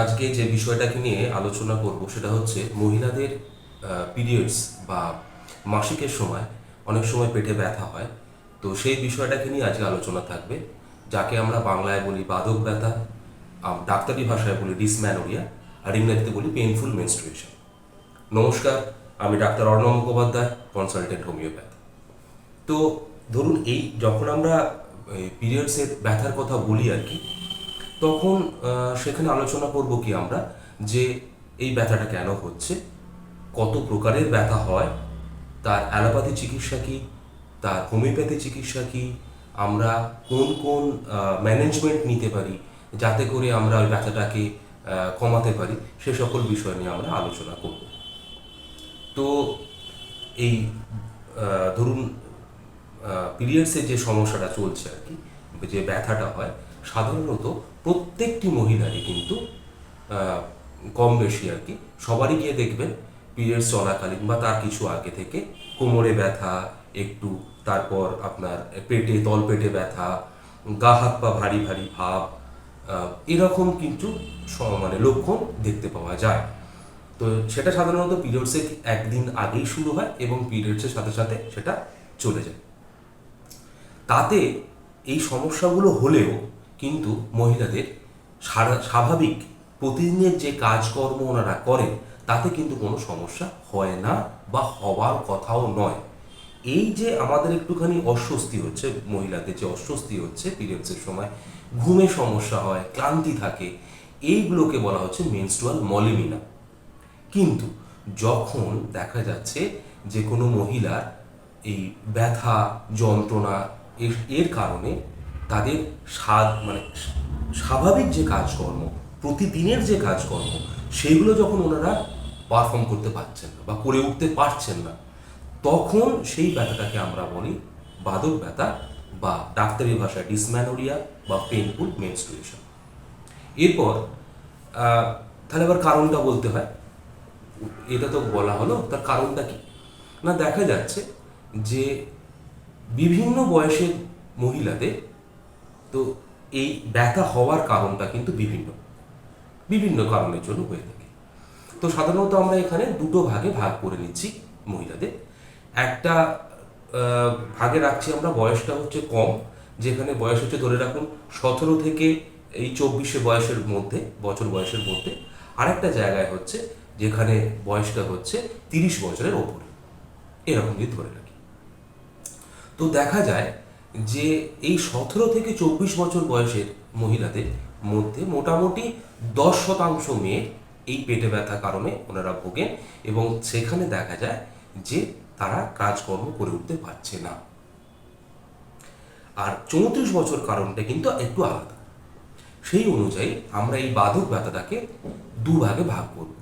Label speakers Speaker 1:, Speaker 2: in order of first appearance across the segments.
Speaker 1: আজকে যে বিষয়টাকে নিয়ে আলোচনা করব সেটা হচ্ছে মহিলাদের পিরিয়ডস বা মাসিকের সময় অনেক সময় পেটে ব্যথা হয়। তো সেই বিষয়টাকে নিয়ে আজকে আলোচনা থাকবে, যাকে আমরা বাংলায় বলি বাদক ব্যথা ডাক্তারি ভাষায় বলি ডিসম্যানোরিয়া আর ইংরেজিতে বলি পেইনফুল মেনস্ট্রুয়েশন নমস্কার, আমি doctor Arnab Mukhopadhyay consultant homeopath তো ধরুন এই, যখন আমরা পিরিয়ডসের ব্যথার কথা বলি আর কি তখন সেখানে আলোচনা করব কি আমরা? যে এই ব্যথাটা কেন হচ্ছে? কত প্রকারের ব্যথা হয়? তার অ্যালোপ্যাথি চিকিৎসা কী? তার হোমিওপ্যাথি চিকিৎসা কি? আমরা কোন কোন ম্যানেজমেন্ট নিতে পারি যাতে করে আমরা ওই ব্যথাটাকে কমাতে পারি? সে সকল বিষয় নিয়ে আমরা আলোচনা করব। তো এই ধরুন পিরিয়ডসের যে সমস্যাটা চলছে আর কি, যে ব্যথাটা হয়, সাধারণত প্রত্যেকটি মহিলারই কিন্তু কম বেশি আর কি, সবারই গিয়ে দেখবেন পিরিয়ডস চলাকালীন বা তার কিছু আগে থেকে। কোমরে ব্যথা, একটু তারপর আপনার পেটে তল পেটে ব্যথা, গা হাত পা ভারী ভারী ভাব এরকম কিন্তু মানে লক্ষণ দেখতে পাওয়া যায়। তো সেটা সাধারণত পিরিয়ডসের একদিন আগেই শুরু হয় এবং পিরিয়ডসের সাথে সাথে সেটা চলে যায়। তাতে এই সমস্যাগুলো হলেও কিন্তু মহিলাদের সারা, স্বাভাবিক প্রতিদিনের যে কাজকর্ম ওনারা করেন, তাতে কিন্তু কোনো সমস্যা হয় না বা হওয়ার কথাও নয়। এই যে আমাদের একটুখানি অস্বস্তি হচ্ছে, মহিলাদের যে অস্বস্তি হচ্ছে পিরিয়ডসের সময় ঘুমে সমস্যা হয়, ক্লান্তি থাকে, এইগুলোকে বলা হচ্ছে মেনস্ট্রুয়াল মলিমিনা কিন্তু যখন দেখা যাচ্ছে যে কোনো মহিলার এই ব্যথা, যন্ত্রণা এর কারণে তাদের স্বাদ মানে স্বাভাবিক যে কাজকর্ম, প্রতিদিনের যে কাজকর্ম, সেগুলো যখন ওনারা পারফর্ম করতে পারছেন না বা করে উঠতে পারছেন না, তখন সেই ব্যথাটাকে আমরা বলি বাদক ব্যথা বা ডাক্তারি ভাষায় ডিসম্যানোরিয়া বা পেইনফুল মেনস্ট্রুয়েশন এরপর তাহলে আবার কারণটা বলতে হয়। এটা তো বলা হলো, তার কারণটা কি? না, দেখা যাচ্ছে যে বিভিন্ন বয়সের মহিলাদের তো এই ব্যথা হওয়ার কারণটা কিন্তু বিভিন্ন বিভিন্ন কারণের জন্য হয়ে থাকে। তো সাধারণত আমরা এখানে দুটো ভাগে ভাগ করে নিচ্ছি মহিলাদের। একটা ভাগে রাখছি আমরা বয়সটা হচ্ছে কম, যেখানে বয়স হচ্ছে ধরে রাখুন সতেরো থেকে এই চব্বিশে বয়সের মধ্যে, বছর বয়সের মধ্যে। আরেকটা জায়গায় হচ্ছে যেখানে বয়সটা হচ্ছে তিরিশ বছরের ওপরে। এরকম যদি ধরে রাখি। তো দেখা যায় যে এই সতেরো থেকে চব্বিশ বছর বয়সের মহিলাদের মধ্যে মোটামুটি দশ শতাংশ মেয়ে এই পেটে ব্যথা কারণে ওনারা ভোগেন এবং সেখানে দেখা যায় যে তারা কাজকর্ম করে উঠতে পারছে না। আর চৌত্রিশ বছর কারণটা কিন্তু একটু আলাদা। সেই অনুযায়ী আমরা এই বাধক ব্যথাটাকে দুভাগে ভাগ করব।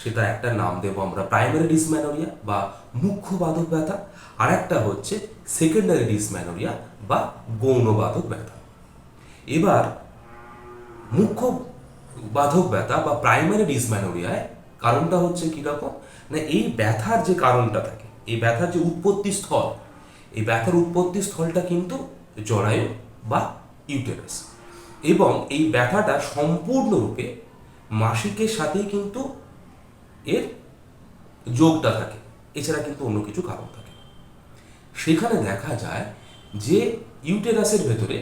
Speaker 1: সেটা একটা নাম দেব আমরা। প্রাইমারি ডিসম্যানোরিয়া বা মুখ্য বাধক ব্যথা। আর একটা হচ্ছে সেকেন্ডারি ডিসম্যানোরিয়া বা গৌণ বাধক ব্যথা। এবার মুখ্য বাধক ব্যথা বা প্রাইমারি ডিসম্যানোরিয়ায় কারণটা হচ্ছে কীরকম না, এই ব্যথার যে কারণটা থাকে, এই ব্যথার যে উৎপত্তি স্থল, এই ব্যথার উৎপত্তি স্থলটা কিন্তু জরায়ু বা ইউটেরাস এবং এই ব্যথাটা সম্পূর্ণরূপে মাসিকের সাথেই কিন্তু এর যোগটা থাকে। এছাড়া কিন্তু অন্য কিছু কারণ থাকে। সেখানে দেখা যায় যে ইউটেরাসের ভেতরে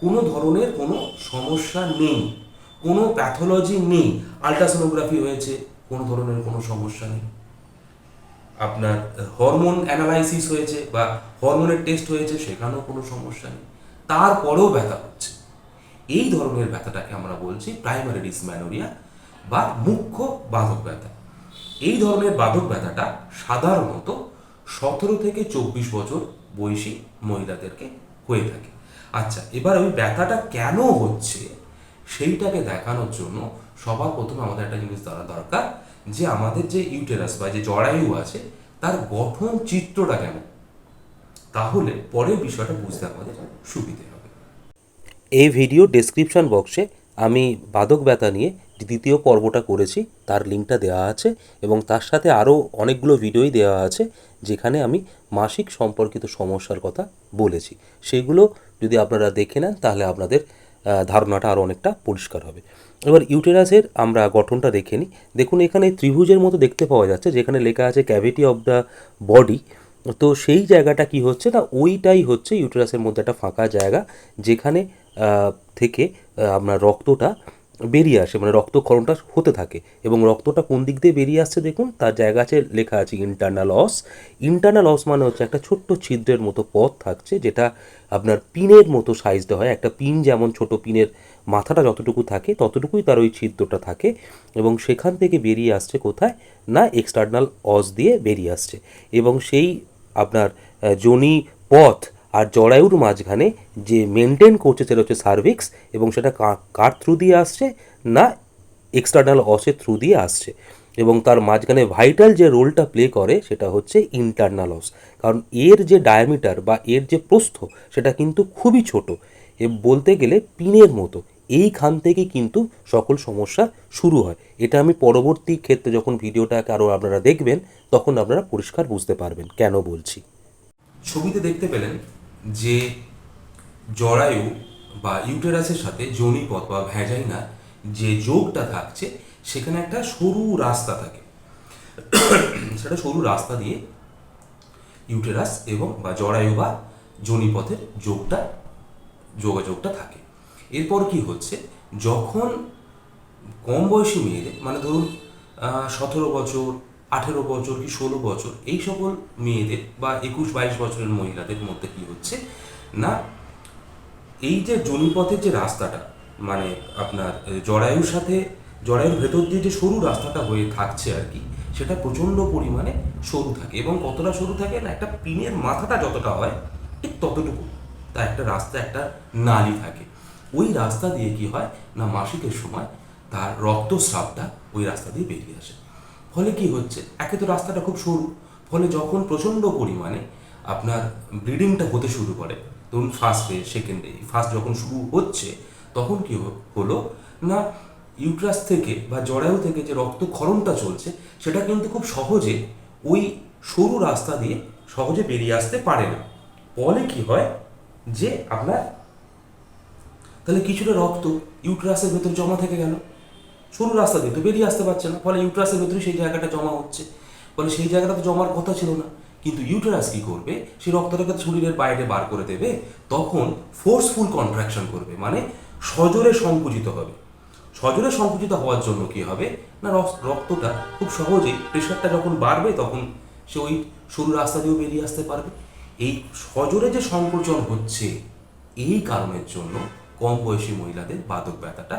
Speaker 1: কোনো ধরনের কোনো সমস্যা নেই, কোনো প্যাথোলজি নেই। আলট্রাসোনোগ্রাফি হয়েছে, কোনো ধরনের কোনো সমস্যা নেই। আপনার হরমোন অ্যানালাইসিস হয়েছে বা হরমোনের টেস্ট হয়েছে, সেখানেও কোনো সমস্যা নেই। তারপরেও ব্যথা হচ্ছে। এই ধরনের ব্যথাটাকে আমরা বলছি প্রাইমারি ডিসম্যানোরিয়া বা মুখ্য বাধক ব্যথা। এই ধরনের বাদক ব্যথাটা সাধারণত সতেরো থেকে চব্বিশ বছর বয়সী মহিলাদেরকে হয়ে থাকে। আচ্ছা এবার ওই ব্যথাটা কেন হচ্ছে সেইটাকে দেখানোর জন্য সবার প্রথমে আমাদের একটা জিনিস জানা দরকার যে আমাদের যে ইউটেরাস বা যে জরায়ু আছে, তার গঠন চিত্রটা কেমন তাহলে পরের বিষয়টা বুঝতে আমাদের সুবিধে হবে।
Speaker 2: এই ভিডিও ডেসক্রিপশন বক্সে আমি বাদক ব্যথা নিয়ে দ্বিতীয় পর্বটা করেছি, তার লিঙ্কটা দেওয়া আছে এবং তার সাথে আরও অনেকগুলো ভিডিওই দেওয়া আছে যেখানে আমি মাসিক সম্পর্কিত সমস্যার কথা বলেছি। সেগুলো যদি আপনারা দেখে নেন, তাহলে আপনাদের ধারণাটা আরও অনেকটা পরিষ্কার হবে। এবার ইউটেরাসের আমরা গঠনটা দেখে নিই। দেখুন, এখানে ত্রিভুজের মতো দেখতে পাওয়া যাচ্ছে, যেখানে লেখা আছে ক্যাভিটি অফ দ্য বডি তো সেই জায়গাটা কি হচ্ছে না, ওইটাই হচ্ছে ইউটেরাসের মধ্যে একটা ফাঁকা জায়গা, যেখানে থেকে আপনার রক্তটা বেরিয়ে আসে মানে রক্তক্ষরণটা হতে থাকে। এবং রক্তটা কোন দিক দিয়ে বেরিয়ে আসছে দেখুন, তার জায়গা আছে, লেখা আছে ইন্টারনাল অস ইন্টারনাল অস মানে হচ্ছে একটা ছোট্ট ছিদ্রের মতো পথ থাকছে, যেটা আপনার পিনের মতো সাইজটা হয়। একটা পিন যেমন ছোট পিনের মাথাটা যতটুকু থাকে, ততটুকুই তার ওই ছিদ্রটা থাকে। এবং সেখান থেকে বেরিয়ে আসছে কোথায়? না এক্সটার্নাল অস দিয়ে বেরিয়ে আসছে। এবং সেই আপনার যোনি পথ আর জরায়ুর মাঝখানে যে মেনটেন করছে সেটা হচ্ছে সার্ভিক্স এবং সেটা কার থ্রু দিয়ে আসছে না এক্সটার্নাল অসের থ্রু দিয়ে আসছে। এবং তার মাঝখানে ভাইটাল যে রোলটা প্লে করে সেটা হচ্ছে ইন্টারনাল অস কারণ এর যে ডায়ামিটার বা এর যে প্রস্থ সেটা কিন্তু খুবই ছোট। এ বলতে গেলে পিনের মতো। এইখান থেকে কিন্তু সকল সমস্যা শুরু হয়। এটা আমি পরবর্তী ক্ষেত্রে যখন ভিডিওটাকে আরও আপনারা দেখবেন, তখন আপনারা পরিষ্কার বুঝতে পারবেন। কেন বলছি?
Speaker 1: ছবিতে দেখতে পেলেন যে জরায়ু বা ইউটেরাসের সাথে যোনিপথ বা ভ্যাজাইনা যে যোগটা থাকছে, সেখানে একটা সরু রাস্তা থাকে। সেটা সরু রাস্তা দিয়ে ইউটেরাস এবং বা জরায়ু বা যোনিপথের যোগটা, যোগাযোগটা থাকে। এরপর কি হচ্ছে? যখন কম বয়সী মেয়েদের মানে ধরুন সতেরো বছর আঠেরো বছর কি ষোলো বছর, এই সকল মেয়েদের বা একুশ বাইশ বছরের মহিলাদের মধ্যে কি হচ্ছে? না, এই যে জনিপথের যে রাস্তাটা মানে আপনার জরায়ুর সাথে, জরায়ুর ভেতর দিয়ে যে সরু রাস্তাটা হয়ে থাকছে আর কি, সেটা প্রচণ্ড পরিমাণে সরু থাকে এবং কতটা সরু থাকে না, একটা পিনের মাথাটা যতটা হয়, ঠিক ততটুকু। তা একটা রাস্তা, একটা নালি থাকে। ওই রাস্তা দিয়ে কি হয় না, মাসিকের সময় তার রক্তস্রাবটা ওই রাস্তা দিয়ে বেরিয়ে আসে। ফলে কি হচ্ছে? একে তো রাস্তাটা খুব সরু। ফলে যখন প্রচণ্ড পরিমাণে আপনার ব্লিডিংটা হতে শুরু করে, ধরুন first day second day first যখন শুরু হচ্ছে, তখন কি হলো না ইউট্রাস থেকে বা জরায়ু থেকে যে রক্ত রক্তক্ষরণটা চলছে, সেটা কিন্তু খুব সহজে ওই সরু রাস্তা দিয়ে সহজে বেরিয়ে আসতে পারে না। ফলে কি হয় যে আপনার তাহলে কিছুটা রক্ত ইউট্রাসের ভেতর জমা থেকে গেল। সরু রাস্তা দিয়ে, তো বেরিয়ে আসতে পারছে না। ফলে ইউট্রাসের ভেতরে সেই জায়গাটা জমা হচ্ছে। ফলে সেই জায়গাটা তো জমার কথা ছিল না। কিন্তু ইউটেরাস কি করবে? সেই রক্তটাকে শরীরের বাইরে বার করে দেবে, তখন ফোর্সফুল কন্ট্রাকশন করবে মানে সজোরে সংকুচিত হবে। সজোরে সংকুচিত হওয়ার জন্য কি হবে? না রক্তটা খুব সহজেই প্রেশারটা যখন বাড়বে, তখন সে ওই সরু রাস্তা দিয়েও বেরিয়ে আসতে পারবে। এই সজোরে যে সংকোচন হচ্ছে, এই কারণের জন্য কম বয়সী মহিলাদের বাদক ব্যথাটা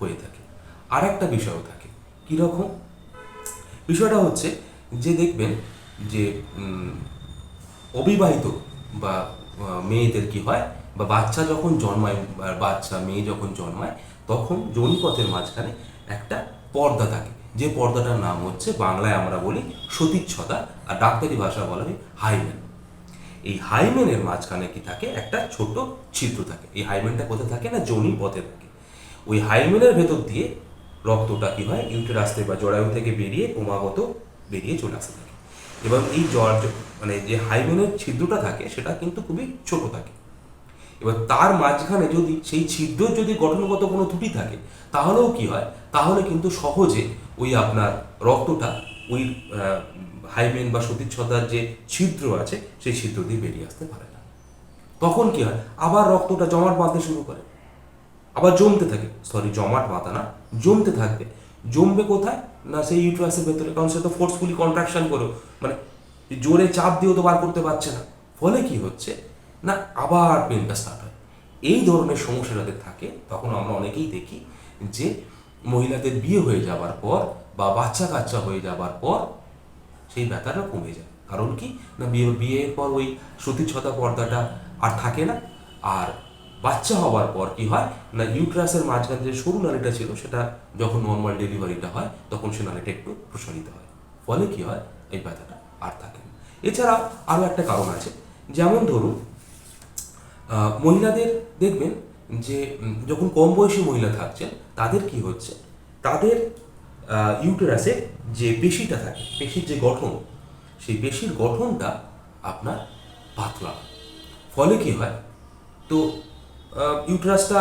Speaker 1: হয়ে থাকে। আর একটা বিষয়ও থাকে। কীরকম বিষয়টা হচ্ছে যে দেখবেন যে অবিবাহিত বা মেয়েদের কি হয়? বা বাচ্চা যখন জন্মায় বাচ্চা, মেয়ে যখন জন্মায়, তখন যৌনিপথের মাঝখানে একটা পর্দা থাকে। যে পর্দাটার নাম হচ্ছে বাংলায় আমরা বলি সতীচ্ছদা আর ডাক্তারি ভাষা বলা হয় হাইমেন এই হাইমেনের মাঝখানে কি থাকে? একটা ছোট ছিদ্র থাকে। এই হাইমেনটা কোথায় থাকে? না যোনি পথে থাকে। ওই হাইমেনের ভেতর দিয়ে রক্তটা কি হয়? ইউটেরাস্তে বা জরায়ু থেকে বেরিয়ে ক্রমাগত বেরিয়ে চলে আসতে থাকে। এবং এই জ্বর মানে যে হাইমেনের ছিদ্রটা থাকে, সেটা কিন্তু খুবই ছোট থাকে। এবার তার মাঝখানে যদি সেই ছিদ্র যদি গঠনগত কোনো ত্রুটি থাকে, তাহলেও কি হয়? তাহলে কিন্তু সহজে ওই আপনার রক্তটা ওই হাইমেন বা সতীচ্ছদার যে ছিদ্র আছে, সেই ছিদ্র দিয়ে বেরিয়ে আসতে পারে না। তখন কি হয়? আবার রক্তটা জমাট বাঁধতে শুরু করে। আবার জমতে থাকে। সরি জমাট বাঁধা না, জমতে থাকবে। জমবে কোথায়? না সেই ইউট্রাসের ভেতরে, কারণ সে তো ফোর্সফুলি কন্ট্রাকশন করো। মানে জোরে চাপ দিয়েও তো বার করতে পারছে না। ফলে কি হচ্ছে? না, আবার পেনটা স্টার্ট হয়। এই ধরনের সমস্যা যাদের থাকে, তখন আমরা অনেকেই দেখি যে মহিলাদের বিয়ে হয়ে যাওয়ার পর বা বাচ্চা কাচ্চা হয়ে যাওয়ার পর সেই ব্যথাটা কমে যায়। কারণ কি? না, বিয়ে, বিয়ের পর ওই সতীচ্ছতা পর্দাটা আর থাকে না। আর বাচ্চা হওয়ার পর কি হয়? না, ইউট্রাসের মাঝখানে যে সরু নালীটা ছিল, সেটা যখন নর্মাল ডেলিভারিটা হয়, তখন সে নালীটা একটু প্রসারিত হয়। ফলে কি হয়? এই ব্যথাটা আর থাকে না। এছাড়াও আরও একটা কারণ আছে। যেমন ধরুন মহিলাদের দেখবেন যে যখন কম বয়সী মহিলা থাকছেন, তাদের কি হচ্ছে? তাদের ইউটেরাসে যে পেশিটা থাকে, পেশির যে গঠন, সেই পেশির গঠনটা আপনার পাতলা। ফলে কি হয়? তো ইউটেরাসটা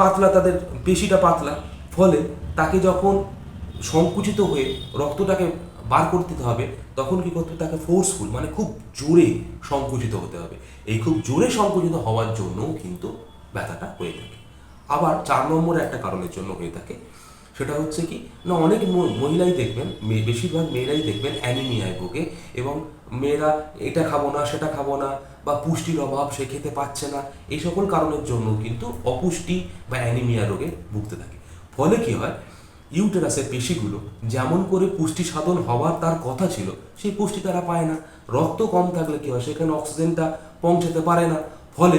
Speaker 1: পাতলা, তাদের পেশিটা পাতলা। ফলে তাকে যখন সংকুচিত হয়ে রক্তটাকে বার করতে হবে, তখন কি করতে তাকে ফোর্সফুল মানে খুব জোরে সংকুচিত হতে হবে। এই খুব জোরে সংকুচিত হওয়ার জন্যও কিন্তু ব্যথাটা হয়ে থাকে। আবার চার নম্বর একটা কারণের জন্য হয়ে থাকে। সেটা হচ্ছে কি, না, অনেক মহিলাই দেখবেন বেশিরভাগ মেয়েরাই দেখবেন অ্যানিমিয়ায় ভোগে এবং মেয়েরা এটা খাব না, সেটা খাব না বা পুষ্টির অভাব সে খেতে পাচ্ছে না। এই সকল কারণের জন্য কিন্তু অপুষ্টি বা অ্যানিমিয়া রোগে ভুগতে থাকে। ফলে কি হয়? ইউটেরাসের পেশিগুলো যেমন করে পুষ্টি সাধন হওয়ার তার কথা ছিল, সেই পুষ্টি তারা পায় না। রক্ত কম থাকলে কি হয়? সেখানে অক্সিজেনটা পৌঁছাতে পারে না। ফলে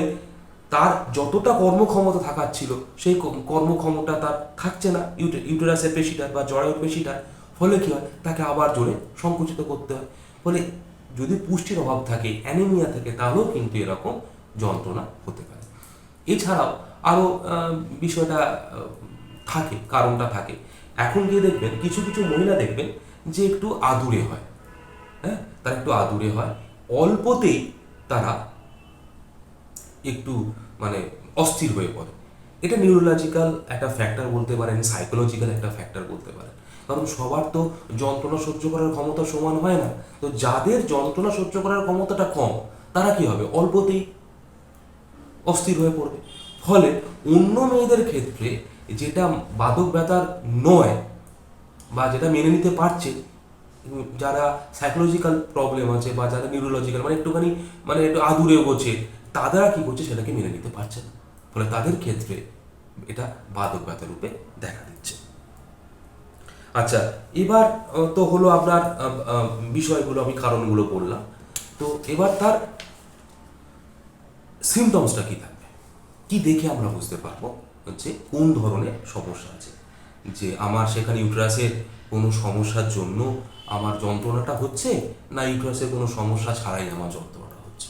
Speaker 1: তার যতটা কর্মক্ষমতা থাকার ছিল, সেই কর্মক্ষমতা তার থাকছে না। ইউটেরাসের পেশিটার বা জরায়ুর পেশিটার ফলে কি হয়? তাকে আবার জোরে সংকুচিত করতে হয়। ফলে যদি পুষ্টির অভাব থাকে অ্যানিমিয়া থাকে, তাহলেও কিন্তু এরকম যন্ত্রণা হতে পারে। এছাড়াও আরও বিষয়টা থাকে, কারণটা থাকে। এখন গিয়ে দেখবেন, কিছু কিছু মহিলা দেখবেন যে একটু আদুরে হয়। হ্যাঁ? তারা একটু আদুরে হয়। অল্পতেই তারা একটু মানে অস্থির হয়ে পড়ে। এটা নিউরোলজিক্যাল একটা ফ্যাক্টর বলতে পারেন সাইকোলজিক্যাল একটা ফ্যাক্টর বলতে পারেন। কারণ সবার তো যন্ত্রণা সহ্য করার ক্ষমতা সমান হয় না। তো যাদের যন্ত্রণা সহ্য করার ক্ষমতাটা কম, তারা কি হবে? অল্পতেই অস্থির হয়ে পড়বে। ফলে অন্য মেয়েদের ক্ষেত্রে যেটা বাদক ব্যথার নয় বা যেটা মেনে নিতে পারছে যারা সাইকোলজিক্যাল প্রবলেম আছে বা যারা নিউরোলজিক্যাল মানে একটুখানি মানে একটু আদুরে বোঝে, তারা কি করছে? সেটাকে মেনে নিতে পারছে না। ফলে তাদের ক্ষেত্রে এটা বাদক ব্যথা রূপে দেখা দিচ্ছে। আচ্ছা এবার তো হলো আপনার বিষয়গুলো আমি কারণগুলো বললাম। তো এবার তার সিমটমসটা কি থাকবে? কি দেখে আমরা বুঝতে পারব? হচ্ছে কোন ধরনের সমস্যা আছে? যে আমার সেখানে ইউট্রাসের কোনো সমস্যার জন্য আমার যন্ত্রণাটা হচ্ছে, না ইউট্রাসের কোনো সমস্যা ছাড়াই আমার যন্ত্রণাটা হচ্ছে?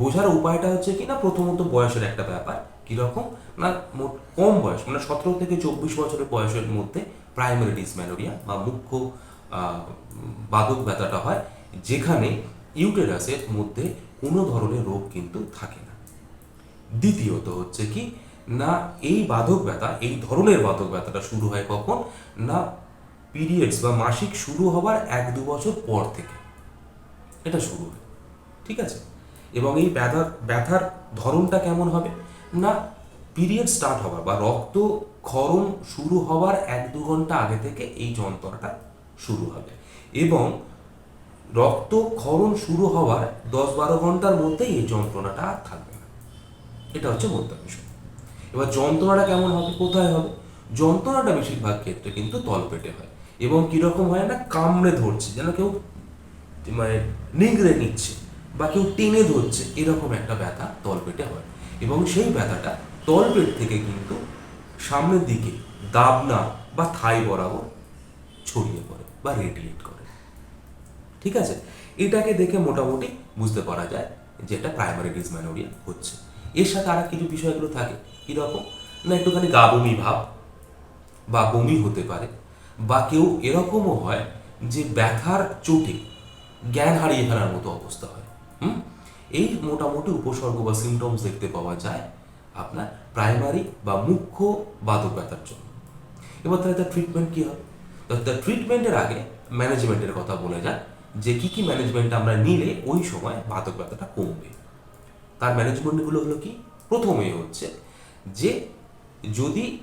Speaker 1: বোঝার উপায়টা হচ্ছে কি না প্রথমত বয়সের একটা ব্যাপার। কীরকম? না, মোট কম বয়স মানে সতেরো থেকে চব্বিশ বছরের বয়সের মধ্যে প্রাইমারি ডিসম্যানোরিয়া বা মুখ্য বাদক ব্যথাটা হয়, যেখানে ইউটেরাসের মধ্যে কোনো ধরনের রোগ কিন্তু থাকে না। দ্বিতীয়ত হচ্ছে কি, না এই বাধক ব্যথা, এই ধরনের বাধক ব্যথাটা শুরু হয় কখন? না পিরিয়ডস বা মাসিক শুরু হবার এক দু বছর পর থেকে। এটা শুরু হয়, ঠিক আছে? এবং এই ব্যথার ব্যথার ধরনটা কেমন হবে? না পিরিয়ড স্টার্ট হওয়ার বা রক্ত ক্ষরণ শুরু হওয়ার এক দু ঘণ্টা আগে থেকে এই যন্ত্রণাটা শুরু হবে। এবং রক্ত ক্ষরণ শুরু হওয়ার দশ বারো ঘণ্টার মধ্যেই এই যন্ত্রণাটা আর থাকবে না। এটা হচ্ছে মোদ্দা বিষয়। এবার যন্ত্রণাটা কেমন হবে, কোথায় হবে? যন্ত্রণাটা বেশিরভাগ ক্ষেত্রে কিন্তু তলপেটে হয় এবং কীরকম হয় না, কামড়ে ধরছে, যেন কেউ মানে নিংড়ে নিচ্ছে বা কেউ টেনে ধরছে, এরকম একটা ব্যথা তলপেটে হয়। এবং সেই ব্যথাটা তলপেট থেকে কিন্তু সামনের দিকে দাবনা বা থাই বরাবর ছড়িয়ে পড়ে বা রেডিয়েট করে। ঠিক আছে? এটাকে দেখে মোটামুটি বুঝতে পারা যায় যে এটা প্রাইমারি ডিসম্যানোরিয়া হচ্ছে। এর সাথে আর কিছু বিষয়গুলো থাকে। কীরকম না, একটুখানি গা বমি ভাব বা বমি হতে পারে বা কেউ এরকমও হয় যে ব্যথার চোটে জ্ঞান হারিয়ে ফেলার মতো অবস্থা হয়। হুম? এই মোটামুটি উপসর্গ বা সিমটমস দেখতে পাওয়া যায় আপনার প্রাইমারি বা মুখ্য বাদক ব্যথার জন্য। এবার তাহলে তার ট্রিটমেন্ট কী হবে? তার ট্রিটমেন্টের আগে ম্যানেজমেন্টের কথা বলে যাক যে কী কী ম্যানেজমেন্ট আমরা নিলে ওই সময় বাদক ব্যথাটা কমবে। তার ম্যানেজমেন্টগুলো হলো কি? প্রথমে হচ্ছে যে যদি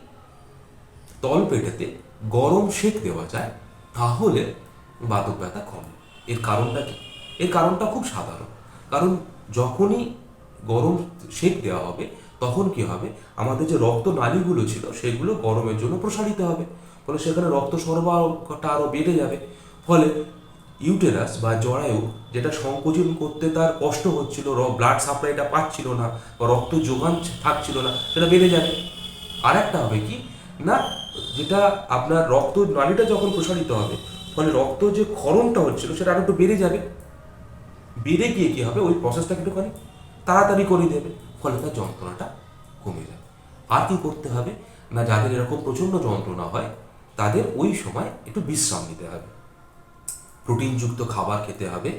Speaker 1: তল পেটেতে গরম সেক দেওয়া যায়, তাহলে বাদক ব্যথা কমে। এর কারণটা কি? এর কারণটা খুব সাধারণ। কারণ যখনই গরম সেক দেওয়া হবে তখন কি হবে? আমাদের যে রক্ত নালীগুলো ছিল, সেগুলো গরমের জন্য প্রসারিত হবে। ফলে সেখানে রক্ত সরবরাহটা আরও বেড়ে যাবে। ফলে ইউটেরাস বা জরায়ু, যেটা সংকোচন করতে তার কষ্ট হচ্ছিল ব্লাড সাপ্লাইটা পাচ্ছিল না বা রক্ত যোগান থাকছিল না, সেটা বেড়ে যাবে। আর একটা হবে কি? না, যেটা আপনার রক্ত নালীটা যখন প্রসারিত হবে, ফলে রক্ত যে ক্ষরণটা হচ্ছিল, সেটা আরও একটু বেড়ে যাবে। বেড়ে গিয়ে কি হবে? ওই প্রসেসটা একটুখানি তাড়াতাড়ি করে দেবে। ফলে তার যন্ত্রণাটা কমে যাবে আর কি করতে হবে? না, যাদের এরকম প্রচণ্ড যন্ত্রণা হয়, তাদের ওই সময় একটু বিশ্রাম নিতে হবে। প্রোটিনযুক্ত খাবার খেতে হবে,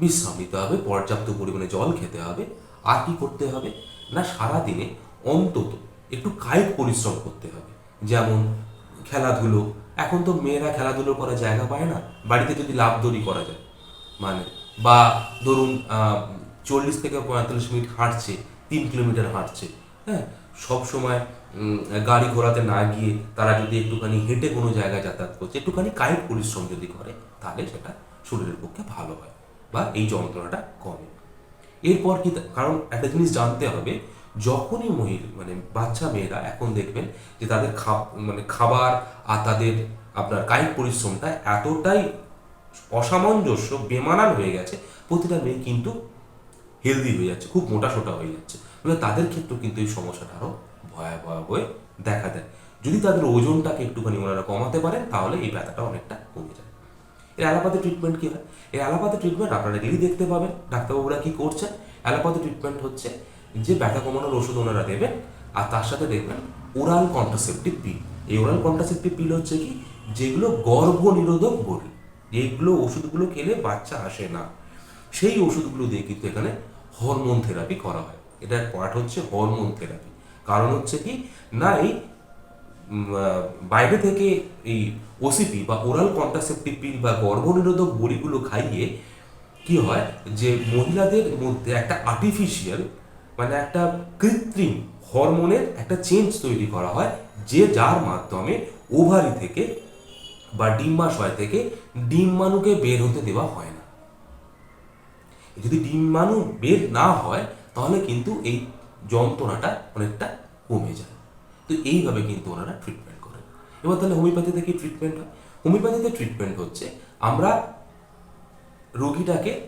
Speaker 1: বিশ্রাম নিতে হবে, পর্যাপ্ত পরিমাণে জল খেতে হবে। আর কি করতে হবে? না, সারাদিনে অন্তত একটু কায়িক পরিশ্রম করতে হবে। যেমন খেলাধুলো, এখন তো মেয়েরা খেলাধুলো করার জায়গা পায় না, বাড়িতে যদি লাভ দড়ি করা যায় মানে বা ধরুন চল্লিশ থেকে পঁয়তাল্লিশ মিনিট হাঁটছে তিন কিলোমিটার হাঁটছে হ্যাঁ? সব সময় গাড়ি ঘোড়াতে না গিয়ে তারা যদি একটুখানি হেঁটে কোনো জায়গায় যাতায়াত করছে, একটুখানি কায়িক পরিশ্রম যদি করে, তাহলে সেটা শরীরের পক্ষে ভালো হয় বা এই যন্ত্রণাটা কমে। এরপর কি কারণ একটা জিনিস জানতে হবে, যখনই মহিলা মানে বাচ্চা মেয়েরা এখন দেখবেন যে তাদের খাব মানে খাবার আর তাদের আপনার কায়িক পরিশ্রমটা এতটাই অসামঞ্জস্য, বেমানান হয়ে গেছে, প্রতিটা মেয়ে কিন্তু হেলদি হয়ে যাচ্ছে, খুব মোটা সোটা হয়ে যাচ্ছে। মানে তাদের ক্ষেত্রেও কিন্তু এই সমস্যাটা আরও ভয়াবহ হয়ে দেখা দেয়। যদি তাদের ওজনটাকে একটুখানি ওনারা কমাতে পারেন, তাহলে এই ব্যথাটা অনেকটা কমে যায়। এর অ্যালোপ্যাথি ট্রিটমেন্ট কী হয়? এই অ্যালোপ্যাথি ট্রিটমেন্ট আপনারা ডেলি দেখতে পাবেন, ডাক্তারবাবুরা কী করছেন? অ্যালোপ্যাথি ট্রিটমেন্ট হচ্ছে যে ব্যথা কমানোর ওষুধ ওনারা দেবেন, আর তার সাথে দেখবেন ওরাল কন্ট্রাসেপটিভ পিল এই ওরাল কন্ট্রাসেপটিভ পিল হচ্ছে কি? যেগুলো গর্ভ নিরোধক বলি। এইগুলো ওষুধগুলো খেলে বাচ্চা আসে না। সেই ওষুধগুলো দিয়ে কিন্তু এখানে হরমোন থেরাপি করা হয়। এটার পার্ট হচ্ছে হরমোন থেরাপি কারণ হচ্ছে কি? না, এই বাইরে থেকে এই ওসিপি বা ওরাল কন্ট্রাসেপটিভ পিল বা গর্ভনিরোধক বড়িগুলো খাইয়ে কি হয়? যে মহিলাদের মধ্যে একটা আর্টিফিশিয়াল মানে একটা কৃত্রিম হরমোনের একটা চেঞ্জ তৈরি করা হয়, যে যার মাধ্যমে ওভারি থেকে বা ডিম্বাশয় থেকে ডিম্বাণুকে বের হতে দেওয়া হয় না। যদি ডিম্বাণু বের না হয়, তাহলে কিন্তু এই যন্ত্রণাটা অনেকটা কমে যায়। তো এইভাবে কিন্তু ওনারা ট্রিটমেন্ট করেন। এবার তাহলে হোমিওপ্যাথিতে কি ট্রিটমেন্ট হয়? হোমিওপ্যাথিতে ট্রিটমেন্ট হচ্ছে, আমরা রোগীটাকে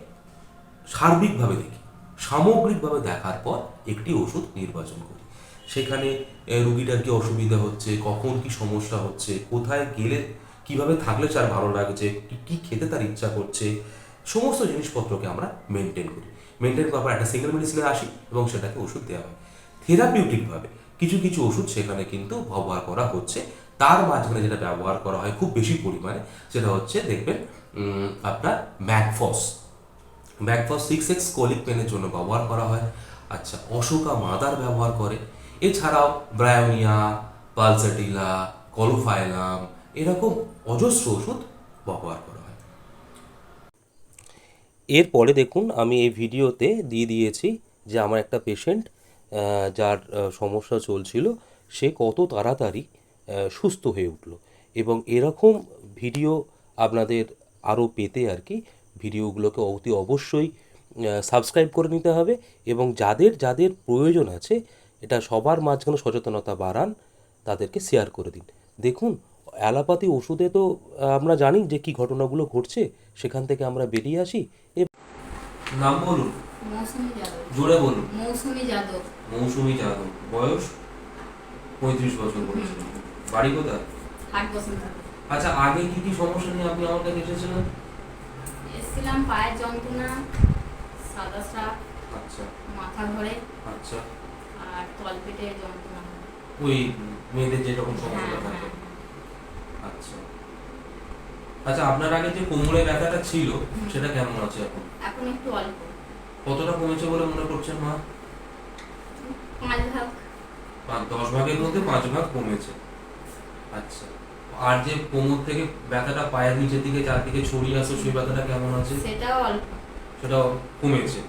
Speaker 1: সার্বিকভাবে দেখি। সামগ্রিকভাবে দেখার পর একটি ওষুধ নির্বাচন করি। সেখানে রুগীটার কি অসুবিধা হচ্ছে, কখন কি সমস্যা হচ্ছে, কোথায় গেলে, কীভাবে থাকলে তার ভালো লাগছে, কি- কি খেতে তার ইচ্ছা করছে সমস্ত জিনিসপত্রকে আমরা মেনটেন করি। মেনটেন করার পর একটা সিঙ্গেল মেডিসিনে আসি এবং সেটাকে ওষুধ দেওয়া হয়। থেরাপিউটিকভাবে কিছু কিছু ওষুধ সেখানে কিন্তু ব্যবহার করা হচ্ছে। তার মাঝখানে যেটা ব্যবহার করা হয় খুব বেশি পরিমাণে, সেটা হচ্ছে দেখবেন আপনার ম্যাকফস ব্যাকফস সিক্স এক্স কোলিক পেনের জন্য ব্যবহার করা হয়। আচ্ছা অশোকা মাদার ব্যবহার করে। এছাড়াও ব্রায়োনিয়া, পালসাটিলা, কলোফাইলাম, এরকম অজস্র ওষুধ ব্যবহার করা
Speaker 2: এরপরে দেখুন, আমি এই ভিডিওতে দিয়ে দিয়েছি যে আমার একটা পেশেন্ট যার সমস্যা চলছিল, সে কত তাড়াতাড়ি সুস্থ হয়ে উঠল। এবং এরকম ভিডিও আপনাদের আরও পেতে আর কি, ভিডিওগুলোকে অতি অবশ্যই সাবস্ক্রাইব করে নিতে হবে এবং যাদের যাদের প্রয়োজন আছে, এটা সবার মাঝখানে সচেতনতা বাড়ান, তাদেরকে শেয়ার করে দিন। দেখুন অ্যালোপ্যাথি ওষুধে তো আমরা জানি যে কি ঘটনাগুলো ঘটছে সেখান থেকে আমরা বেরিয়ে আসি।
Speaker 1: নাম বলুন।
Speaker 3: মৌসুমি যাদব।
Speaker 1: জোরে বলুন।
Speaker 3: মৌসুমি যাদব।
Speaker 1: মৌসুমী যাদব। বয়স? পঁয়ত্রিশ বছর বলেছে বাড়ি কোথায়? আচ্ছা আগে কি কি সমস্যা নিয়ে আপনি আমার কাছে এসেছিলেন
Speaker 3: এসেছিলাম পায়ের যন্ত্রণা সাদা সাপ
Speaker 1: আচ্ছা।
Speaker 3: মাথা ঘরে।
Speaker 1: আচ্ছা।
Speaker 3: আর তলপেটের যন্ত্রণা।
Speaker 1: ওই মেয়েদের যেরকম
Speaker 3: হ্যাঁ
Speaker 1: সমস্যা
Speaker 3: হ্যাঁ
Speaker 1: থাকে। আচ্ছা। আচ্ছা আপনার আগে যে কোমরে ব্যথাটা ছিল সেটা কেমন আছে এখন?
Speaker 3: এখন একটু অল্প।
Speaker 1: কতটা কমেছে বলে মনে করছেন মা?
Speaker 3: পাঁচ ভাগ।
Speaker 1: পাঁচ দশ ভাগের মধ্যে পাঁচ ভাগ কমেছে। আচ্ছা আর যে কোমর থেকে ব্যথাটা পায়ের নিচের দিকে চারদিকে ছড়িয়ে আসে সেই ব্যথাটা কেমন আছে?
Speaker 3: সেটাও অল্প।
Speaker 1: সেটা কমেছে।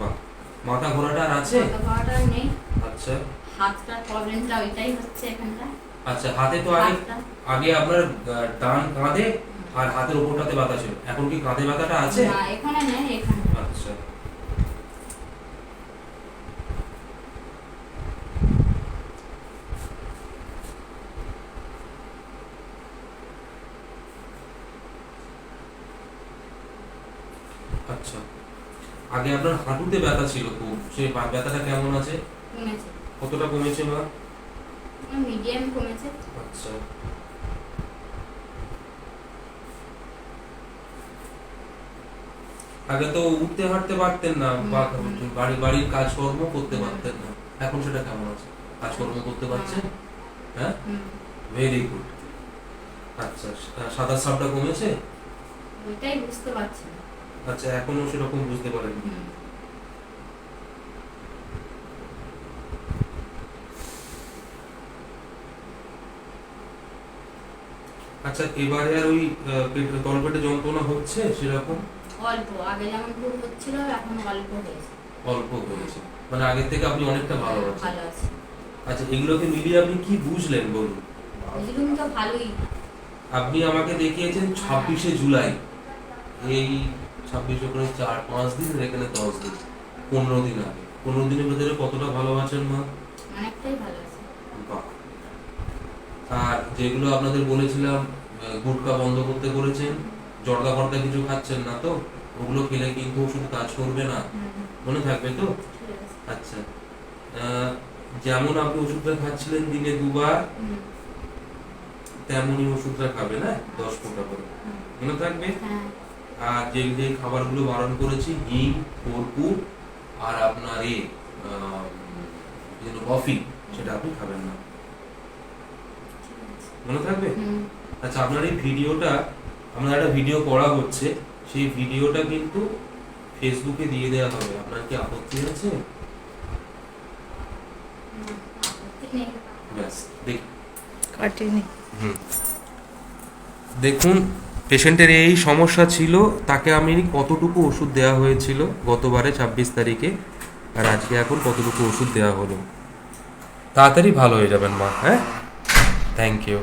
Speaker 1: বাহ মাথা ঘোরাটা আর আছে?
Speaker 3: মাথা ঘোরাটা নেই।
Speaker 1: আচ্ছা।
Speaker 3: হাতটার প্রবলেমটা ওইটাই হচ্ছে এখানটা
Speaker 1: আচ্ছা হাতে তো আগে আগে আপনার ডান কাঁধে আর হাতের ওপরটাতে ব্যথা ছিল। এখন কি কাঁধে ব্যথাটা আছে?
Speaker 3: না এখানে নেই এখানে।
Speaker 1: আচ্ছা। আচ্ছা। আগে আপনার হাঁটুতে ব্যথা ছিল খুব। সেই ব্যথাটা কেমন আছে? কতটা কমেছে বা?
Speaker 3: মিডিয়াম কমেছে।
Speaker 1: আচ্ছা। আগে তো উঠতে হাঁটতে পারতেন না বাড়ি বাড়ির কাজকর্ম করতে পারতেন না। এখন সেটা কেমন আছে? কাজকর্ম করতে পারছেন? হ্যাঁ। ভেরি গুড আচ্ছা সা- সাদা সাপটা কমেছে?
Speaker 3: ওইটাই বুঝতে পারছি
Speaker 1: আচ্ছা এখনও সেরকম বুঝতে পারেন আচ্ছা এবারে আর ওই তলপেটে যন্ত্রণা হচ্ছে সেরকম?
Speaker 3: অল্প আগে যেমন খুব হচ্ছিল এখন অল্প হয়েছে।
Speaker 1: অল্প হয়েছে। মানে আগের থেকে আপনি অনেকটা ভালো আছেন। আচ্ছা এগুলোকে মিলিয়ে আপনি কি বুঝলেন বলুন?
Speaker 3: বুঝলুম তো ভালোই।
Speaker 1: আপনি আমাকে দেখিয়েছেন ছাব্বিশে জুলাই। এই ছাব্বিশ ওখানে চার পাঁচ দিন আর এখানে দশ দিন পনেরো দিন আগে। পনেরো দিনের ভেতরে কতটা ভালো আছেন মা?
Speaker 3: অনেকটাই ভালো আছে।
Speaker 1: আর যেগুলো আপনাদের বলেছিলাম গুটকা বন্ধ করতে করেছেন জর্দা ফর্দা কিছু খাচ্ছেন না তো? ওগুলো খেলে কিন্তু ওষুধ কাজ করবে না। মনে থাকবে তো? আচ্ছা। যেমন আপনি ওষুধটা খাচ্ছিলেন দিনে দুবার, তেমনই ওষুধটা খাবেন হ্যাঁ দশ ফোঁটা করে। মনে থাকবে? আর যে যে খাবারগুলো বারণ করেছি হিম কর্পূর আর আপনার এ কফি, সেটা আপনি খাবেন না। মনে থাকবে? আচ্ছা আপনার এই ভিডিওটা আপনার একটা ভিডিও করা হচ্ছে সেই ভিডিওটা কিন্তু ফেসবুকে দিয়ে দেওয়া হবে। আপনার কি আপত্তি আছে। দেখুন পেশেন্টের এই সমস্যা ছিল তাকে আমি কতটুকু ওষুধ দেওয়া হয়েছিল গতবারে ছাব্বিশ তারিখে আর আজকে এখন কতটুকু ওষুধ দেওয়া হলো। তাড়াতাড়ি ভালো হয়ে যাবেন মা হ্যাঁ? Thank you